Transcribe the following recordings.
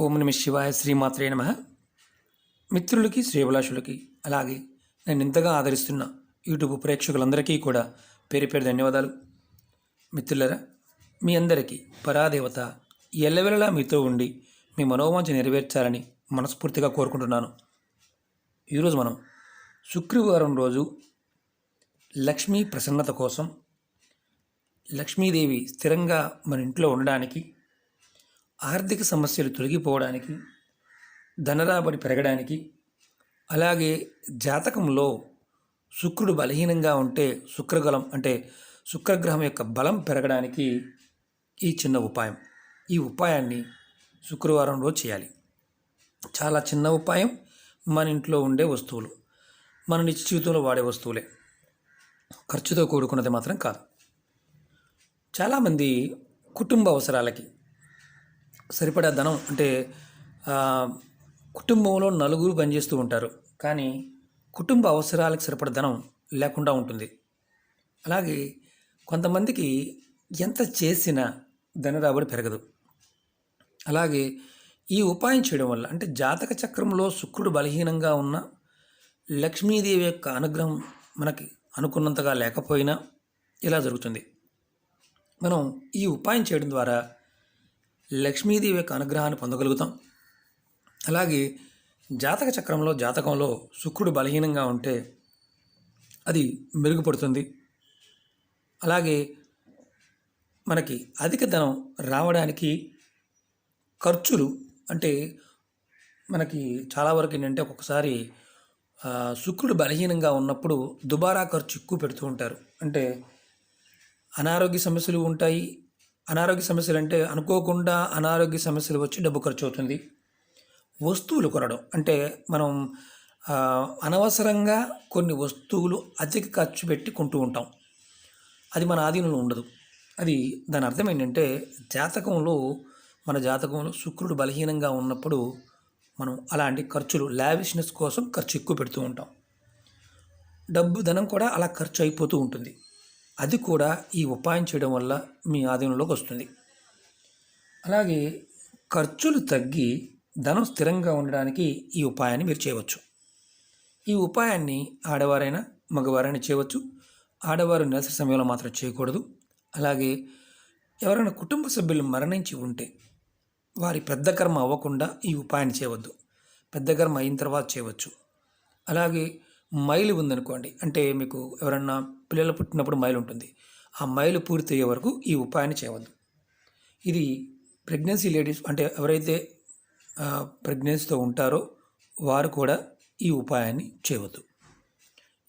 ఓం నమ శివాయ శ్రీమాత్రే నమ. మిత్రులకి శ్రీభిలాషులకి అలాగే నేను ఇంతగా ఆదరిస్తున్న యూట్యూబ్ ప్రేక్షకులందరికీ కూడా పేరు పేరు ధన్యవాదాలు. మిత్రులరా మీ అందరికీ పరాదేవత ఎల్లవెల్లలా మీతో ఉండి మీ మనోవాంఛ నెరవేర్చాలని మనస్ఫూర్తిగా కోరుకుంటున్నాను. ఈరోజు మనం శుక్రవారం రోజు లక్ష్మీ ప్రసన్నత కోసం లక్ష్మీదేవి స్థిరంగా మన ఇంట్లో ఉండడానికి ఆర్థిక సమస్యలు తొలగిపోవడానికి ధనరాబడి పెరగడానికి అలాగే జాతకంలో శుక్రుడు బలహీనంగా ఉంటే శుక్రగలం అంటే శుక్రగ్రహం యొక్క బలం పెరగడానికి ఈ చిన్న ఉపాయం. ఈ ఉపాయాన్ని శుక్రవారం రోజు చేయాలి. చాలా చిన్న ఉపాయం మన ఇంట్లో ఉండే వస్తువులు మన నిత్య జీవితంలో వాడే వస్తువులే. ఖర్చుతో కూడుకున్నది మాత్రం కాదు. చాలామంది కుటుంబ అవసరాలకి సరిపడా ధనం అంటే కుటుంబంలో నలుగురు పనిచేస్తూ ఉంటారు. కానీ కుటుంబ అవసరాలకు సరిపడా ధనం లేకుండా ఉంటుంది. అలాగే కొంతమందికి ఎంత చేసినా ధన రాబడి పెరగదు. అలాగే ఈ ఉపాయం చేయడం వల్ల అంటే జాతక చక్రంలో శుక్రుడు బలహీనంగా ఉన్న లక్ష్మీదేవి యొక్క అనుగ్రహం మనకి అనుకున్నంతగా లేకపోయినా ఇలా జరుగుతుంది. మనం ఈ ఉపాయం చేయడం ద్వారా లక్ష్మీదేవి యొక్క అనుగ్రహాన్ని పొందగలుగుతాం. అలాగే జాతక చక్రంలో జాతకంలో శుక్రుడు బలహీనంగా ఉంటే అది మెరుగుపడుతుంది. అలాగే మనకి అధిక ధనం రావడానికి ఖర్చులు అంటే మనకి చాలా వరకు ఏంటంటే ఒక్కొక్కసారి శుక్రుడు బలహీనంగా ఉన్నప్పుడు దుబారా ఖర్చు ఎక్కువ పెడుతూ ఉంటారు. అంటే అనారోగ్య సమస్యలు ఉంటాయి అనారోగ్య సమస్యలు అంటే అనుకోకుండా అనారోగ్య సమస్యలు వచ్చి డబ్బు ఖర్చు అవుతుంది. వస్తువులు కొనడం అంటే మనం అనవసరంగా కొన్ని వస్తువులు అధిక ఖర్చు పెట్టి కొంటూ ఉంటాం. అది మన ఆధీనంలో ఉండదు. అది దాని అర్థం ఏంటంటే జాతకంలో మన జాతకంలో శుక్రుడు బలహీనంగా ఉన్నప్పుడు మనం అలాంటి ఖర్చులు లావిష్నెస్ కోసం ఖర్చు ఎక్కువ పెడుతూ ఉంటాం. డబ్బు ధనం కూడా అలా ఖర్చు అయిపోతూ ఉంటుంది. అది కూడా ఈ ఉపాయం చేయడం వల్ల మీ ఆధీనంలోకి వస్తుంది. అలాగే ఖర్చులు తగ్గి ధనం స్థిరంగా ఉండడానికి ఈ ఉపాయాన్ని మీరు చేయవచ్చు. ఈ ఉపాయాన్ని ఆడవారైనా మగవారైనా చేయవచ్చు. ఆడవారు నెలసరి సమయంలో మాత్రం చేయకూడదు. అలాగే ఎవరైనా కుటుంబ సభ్యులు మరణించి ఉంటే వారి పెద్ద కర్మ అవ్వకుండా ఈ ఉపాయాన్ని చేయవద్దు. పెద్ద కర్మ అయిన తర్వాత చేయవచ్చు. అలాగే మైలు ఉందనుకోండి. అంటే మీకు ఎవరన్నా పిల్లలు పుట్టినప్పుడు మైలు ఉంటుంది ఆ మైలు పూర్తి అయ్యే వరకు ఈ ఉపాయాన్ని చేయవద్దు. ఇది ప్రెగ్నెన్సీ లేడీస్ అంటే ఎవరైతే ప్రెగ్నెన్సీతో ఉంటారో వారు కూడా ఈ ఉపాయాన్ని చేయవద్దు.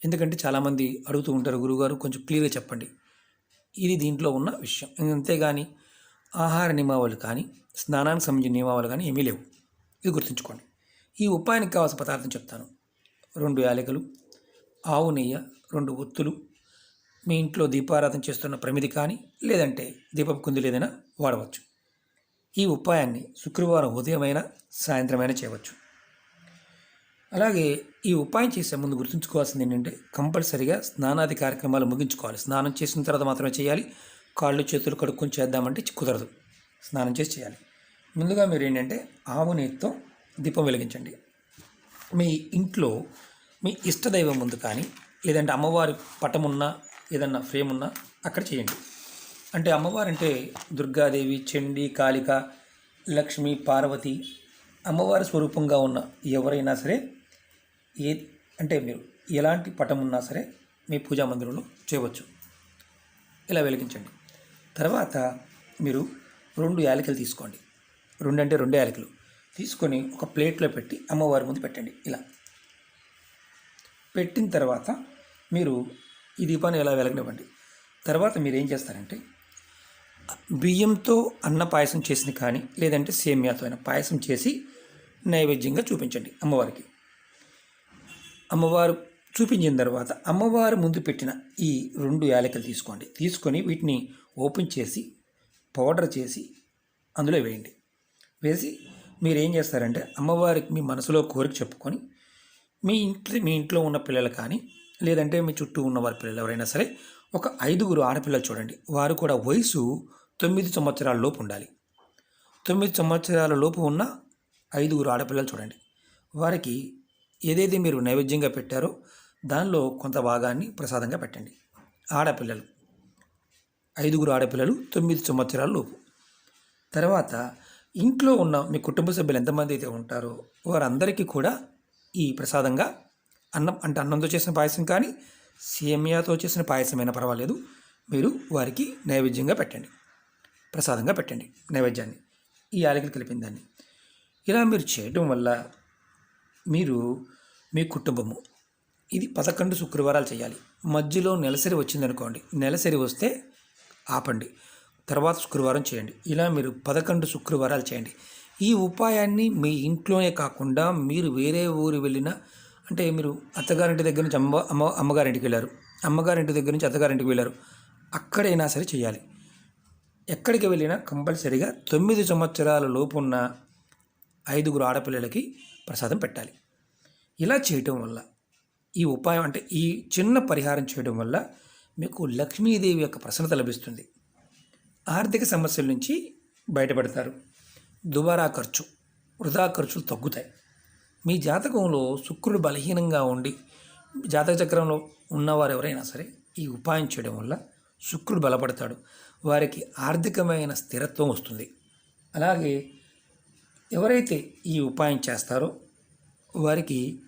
ఎందుకంటే చాలామంది అడుగుతూ ఉంటారు గురువుగారు కొంచెం క్లియర్గా చెప్పండి. ఇది దీంట్లో ఉన్న విషయం. అంతేగాని ఆహార నియమావళి కానీ స్నానానికి సంబంధించిన నియమావళి కానీ ఏమీ లేవు. ఇది గుర్తుంచుకోండి. ఈ ఉపాయానికి కావాల్సిన పదార్థం చెప్తాను. రెండు యాలకులు ఆవు నెయ్యి రెండు ఒత్తులు మీ ఇంట్లో దీపారాధన చేస్తున్న ప్రమిది కానీ లేదంటే దీపం కుంది ఏదైనా వాడవచ్చు. ఈ ఉపాయాన్ని శుక్రవారం ఉదయమైనా సాయంత్రమైనా చేయవచ్చు. అలాగే ఈ ఉపాయం చేసే ముందు గుర్తుంచుకోవాల్సింది ఏంటంటే కంపల్సరిగా స్నానాది కార్యక్రమాలు ముగించుకోవాలి. స్నానం చేసిన తర్వాత మాత్రమే చేయాలి. కాళ్ళు చేతులు కడుక్కొని చేద్దామంటే కుదరదు. స్నానం చేసి చేయాలి. ముందుగా మీరు ఏంటంటే ఆవు నెయ్యితో దీపం వెలిగించండి. మీ ఇంట్లో మీ ఇష్టదైవం ముందు కానీ లేదంటే అమ్మవారి పటం ఉన్నా ఏదన్నా ఫ్రేమ్ ఉన్నా అక్కడ చేయండి. అంటే అమ్మవారు అంటే దుర్గాదేవి చండి కాళిక లక్ష్మి పార్వతి అమ్మవారి స్వరూపంగా ఉన్న ఎవరైనా సరే ఏ అంటే మీరు ఎలాంటి పటం ఉన్నా సరే మీ పూజా మందిరంలో చేయవచ్చు. ఇలా వెలిగించండి. తర్వాత మీరు రెండు యాలకులు తీసుకోండి. రెండు అంటే రెండు యాలకులు. తీసుకొని ఒక ప్లేట్లో పెట్టి అమ్మవారి ముందు పెట్టండి. ఇలా. పెట్టిన తర్వాత మీరు ఈ దీపాన్ని ఎలా వెలగనివ్వండి? తర్వాత మీరు ఏం చేస్తారంటే బియ్యంతో అన్న పాయసం చేసింది కానీ లేదంటే సేమియాతో అయినా పాయసం చేసి నైవేద్యంగా చూపించండి అమ్మవారికి. అమ్మవారు చూపించిన తర్వాత అమ్మవారు ముందు పెట్టిన ఈ రెండు యాలకులు తీసుకోండి. తీసుకొని వీటిని ఓపెన్ చేసి పౌడర్ చేసి అందులో వేయండి. వేసి మీరు ఏం చేస్తారంటే అమ్మవారికి మీ మనసులో కోరిక చెప్పుకొని మీ ఇంట్లో మీ ఇంట్లో ఉన్న పిల్లలు కానీ లేదంటే మీ చుట్టూ ఉన్న వారి పిల్లలు ఎవరైనా సరే ఒక ఐదుగురు ఆడపిల్లలు చూడండి. వారు కూడా వయసు తొమ్మిది సంవత్సరాల లోపు ఉండాలి. తొమ్మిది సంవత్సరాల లోపు ఉన్న ఐదుగురు ఆడపిల్లలు చూడండి. వారికి ఏదైతే మీరు నైవేద్యంగా పెట్టారో దానిలో కొంత భాగాన్ని ప్రసాదంగా పెట్టండి. ఆడపిల్లలు ఐదుగురు ఆడపిల్లలు తొమ్మిది సంవత్సరాల లోపు. తర్వాత ఇంట్లో ఉన్న మీ కుటుంబ సభ్యులు ఎంతమంది అయితే ఉంటారో వారందరికీ కూడా ఈ ప్రసాదంగా అన్నం అంటే అన్నంతో చేసిన పాయసం కానీ సేమియాతో చేసిన పాయసమైనా పర్వాలేదు. మీరు వారికి నైవేద్యంగా పెట్టండి. ప్రసాదంగా పెట్టండి నైవేద్యాన్ని. ఈ యాలకులు కలిపిన దాన్ని. ఇలా మీరు చేయడం వల్ల మీరు మీ కుటుంబము ఇది పదకొండు శుక్రవారాలు చేయాలి. మధ్యలో నెలసరి వచ్చిందనుకోండి నెలసరి వస్తే ఆపండి. తర్వాత శుక్రవారం చేయండి. ఇలా మీరు పదకొండు శుక్రవారాలు చేయండి. ఈ ఉపాయాన్ని మీ ఇంట్లోనే కాకుండా మీరు వేరే ఊరు వెళ్ళినా అంటే మీరు అత్తగారింటి దగ్గర నుంచి అమ్మ అమ్మ అమ్మగారింటికి వెళ్ళారు. అమ్మగారింటి దగ్గర నుంచి అత్తగారింటికి వెళ్ళారు. అక్కడైనా సరే చేయాలి. ఎక్కడికి వెళ్ళినా కంపల్సరీగా తొమ్మిది సంవత్సరాల లోపున్న ఐదుగురు ఆడపిల్లలకి ప్రసాదం పెట్టాలి. ఇలా చేయటం వల్ల ఈ ఉపాయం అంటే ఈ చిన్న పరిహారం చేయడం వల్ల మీకు లక్ష్మీదేవి యొక్క ప్రసన్నత లభిస్తుంది. ఆర్థిక సమస్యల నుంచి బయటపడతారు. దుబారా ఖర్చు వృధా ఖర్చులు తగ్గుతాయి. మీ జాతకంలో శుక్రుడు బలహీనంగా ఉండి జాతక చక్రంలో ఉన్నవారు ఎవరైనా సరే ఈ ఉపాయం చేయడం వల్ల శుక్రుడు బలపడతాడు. వారికి ఆర్థికమైన స్థిరత్వం వస్తుంది. అలాగే ఎవరైతే ఈ ఉపాయం చేస్తారో వారికి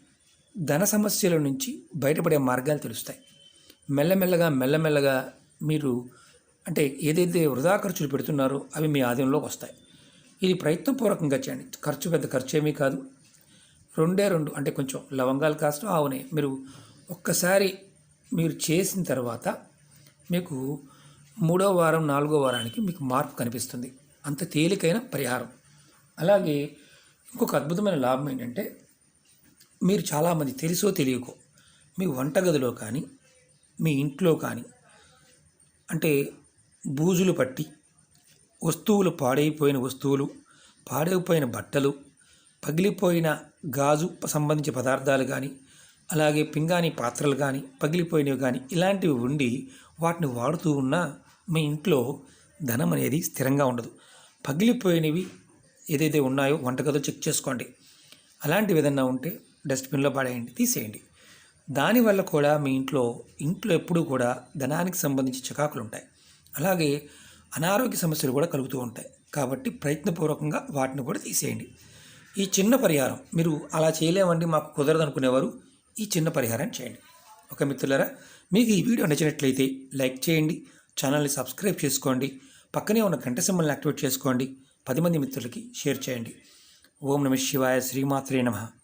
ధన సమస్యల నుంచి బయటపడే మార్గాలు తెలుస్తాయి. మెల్లమెల్లగా మెల్లమెల్లగా మీరు అంటే ఏదైతే వృధా ఖర్చులు పెడుతున్నారో అవి మీ ఆధీనంలోకి వస్తాయి. ఇది ప్రయత్నపూర్వకంగా చేయండి. ఖర్చు పెద్ద ఖర్చు ఏమీ కాదు. రెండే రెండు అంటే కొంచెం లవంగాలు కాస్త ఆవునే. మీరు ఒక్కసారి మీరు చేసిన తర్వాత మీకు మూడో వారం నాలుగో వారానికి మీకు మార్పు కనిపిస్తుంది. అంత తేలికైన పరిహారం. అలాగే ఇంకొక అద్భుతమైన లాభం ఏంటంటే మీరు చాలామంది తెలుసో తెలియకో మీ వంటగదిలో కానీ మీ ఇంట్లో కానీ అంటే బూజులు పట్టి వస్తువులు పాడైపోయిన వస్తువులు పాడైపోయిన బట్టలు పగిలిపోయిన గాజు సంబంధించిన పదార్థాలు కానీ అలాగే పింగాణి పాత్రలు కానీ పగిలిపోయినవి కానీ ఇలాంటివి ఉండి వాటిని వాడుతూ ఉన్నా మీ ఇంట్లో ధనం అనేది స్థిరంగా ఉండదు. పగిలిపోయినవి ఏదైతే ఉన్నాయో వంటగదో చెక్ చేసుకోండి. అలాంటివి విధంగా ఉంటే డస్ట్బిన్లో పడేయండి తీసేయండి. దానివల్ల కూడా మీ ఇంట్లో ఇంట్లో ఎప్పుడూ కూడా ధనానికి సంబంధించి చికాకులు ఉంటాయి. అలాగే అనారోగ్య సమస్యలు కూడా కలుగుతూ ఉంటాయి. కాబట్టి ప్రయత్నపూర్వకంగా వాటిని కూడా తీసేయండి. ఈ చిన్న పరిహారం మీరు అలా చేయలేమండి మాకు కుదరదు అనుకునేవారు ఈ చిన్న పరిహారాన్ని చేయండి. ఒక మిత్రులరా మీకు ఈ వీడియో నచ్చినట్లయితే లైక్ చేయండి ఛానల్ని సబ్స్క్రైబ్ చేసుకోండి పక్కనే ఉన్న గంట సింబల్ని యాక్టివేట్ చేసుకోండి పది మంది మిత్రులకి షేర్ చేయండి. ఓం నమ శివాయ శ్రీమాత్రే నమః.